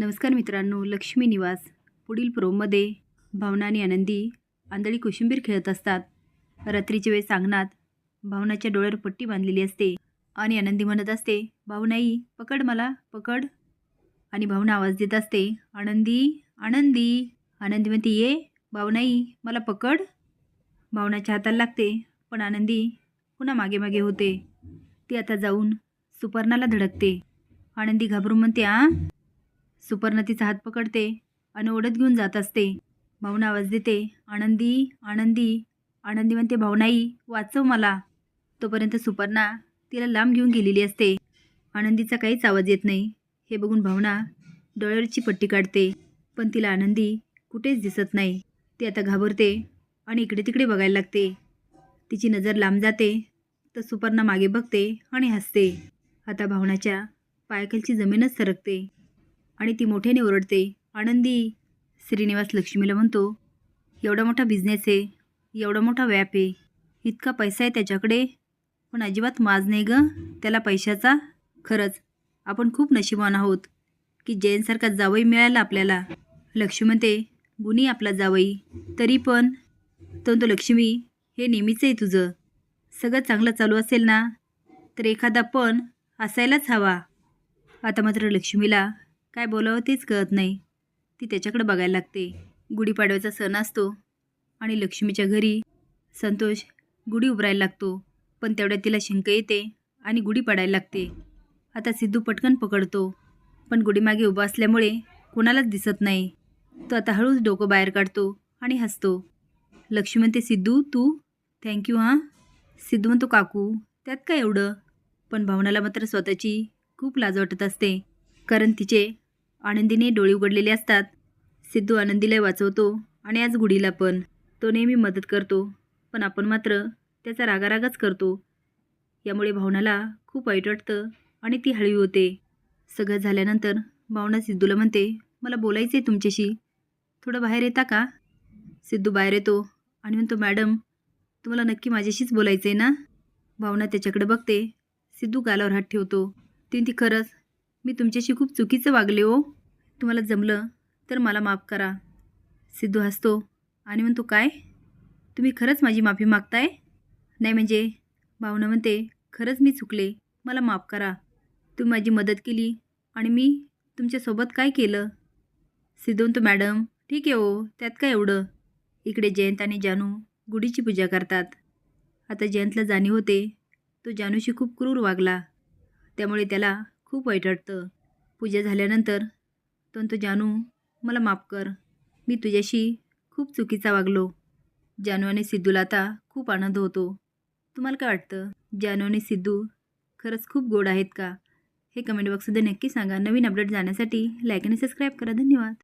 नमस्कार मित्रांनो लक्ष्मी निवास. पुढील प्रोमध्ये भावना आणि आनंदी आंधळी कोशिंबीर खेळत असतात. रात्रीच्या वेळेस अंगणात भावनाच्या डोळ्यावर पट्टी बांधलेली असते आणि आनंदी म्हणत असते भावनाई पकड मला पकड. आणि भावना आवाज देत असते आनंदी आनंदी. आनंदी म्हणते ये भावनाई मला पकड. भावनाच्या हाताला लागते पण आनंदी पुन्हा मागे मागे होते. ती आता जाऊन सुपर्णाला धडकते. आनंदी घाबरून म्हणते आ सुपर्ण तिचा हात पकडते आणि ओढत घेऊन जात असते. भावना आवाज देते आनंदी आनंदी आनंदी म्हणते भावनाई वाचव मला. तोपर्यंत सुपर्णा तिला लांब घेऊन गेलेली असते. आनंदीचा काहीच आवाज येत नाही. हे बघून भावना डोळ्यावरची पट्टी काढते पण तिला आनंदी कुठेच दिसत नाही. ती आता घाबरते आणि इकडे तिकडे बघायला लागते. तिची नजर लांब जाते तर सुपर्णा मागे बघते आणि हसते. आता भावनाच्या पायाखालची जमीनच सरकते. आणि ती मोठ्याने ओरडते आनंदी श्रीनिवास लक्ष्मीला म्हणतो एवढा मोठा बिझनेस आहे एवढा मोठा व्याप आहे इतका पैसा आहे त्याच्याकडे पण अजिबात माज नाही ग त्याला पैशाचा खरंच. आपण खूप नशिबान आहोत की जैनसारखा जावई मिळाला आपल्याला. लक्ष्मी म्हणते गुणी आपला जावई तरी पण तो तो लक्ष्मी हे नेहमीच आहे तुझं. सगळं चांगलं चालू असेल ना तर एखादा पण असायलाच हवा. आता मात्र लक्ष्मीला काय बोलावं तेच कळत नाही. ती त्याच्याकडे बघायला लागते. गुढीपाडव्याचा सण असतो आणि लक्ष्मीच्या घरी संतोष गुढी उभारायला लागतो. पण तेवढ्यात तिला शिंक येते आणि गुढी पाडायला लागते. आता सिद्धू पटकन पकडतो. पण गुढीमागे उभा असल्यामुळे कोणालाच दिसत नाही. तो आता हळूच डोकं बाहेर काढतो आणि हसतो. लक्ष्मी म्हणते सिद्धू तू? थँक्यू हां? सिद्धू म्हणतो काकू त्यात काय एवढं? पण भावनाला मात्र स्वतःची खूप लाज वाटत असते. कारण तिचे आनंदीने डोळे उघडलेले असतात. सिद्धू आनंदीला वाचवतो आणि आज गुढीला पण. तो नेहमी मदत करतो पण आपण मात्र त्याचा रागारागच करतो. यामुळे भावनाला खूप वाईट वाटतं आणि ती हळवी होते. सगळं झाल्यानंतर भावना सिद्धूला म्हणते मला बोलायचं आहे तुमच्याशी. थोडं बाहेर येता का? सिद्धू बाहेर येतो आणि म्हणतो मॅडम तुम्हाला नक्की माझ्याशीच बोलायचं आहे ना? भावना त्याच्याकडे बघते. सिद्धू गालावर हात ठेवतो. ती ती खरंच मी तुमच्याशी खूप चुकीचं वागले हो. तुम्हाला जमलं तर मला माफ करा. सिद्धू हसतो. आणि म्हणतो काय? तुम्ही खरंच माझी माफी मागताय? नाही म्हणजे भावना म्हणते खरंच मी चुकले. मला माफ करा. तुम्ही माझी मदत केली. आणि मी तुमच्यासोबत काय केलं? सिद्धू म्हणतो मॅडम ठीक आहे हो. त्यात काय एवढं? इकडे जयंत आणि जानू गुढीची पूजा करतात. आता जयंतला जाणीव होते. तो जानूशी खूप क्रूर वागला. त्यामुळे त्याला खूप वाईट वाटतं. पूजा झाल्यानंतर तो जानू मला माफ कर. मी तुझ्याशी खूप चुकीचा वागलो. जानू आणि सिद्धूला आता खूप आनंद होतो. तुम्हाला काय वाटतं? जानू आणि सिद्धू खरंच खूप गोड आहेत का? हे कमेंट बॉक्समध्ये नक्की सांगा. नवीन अपडेट जाण्यासाठी लाईक आणि सबस्क्राईब करा. धन्यवाद.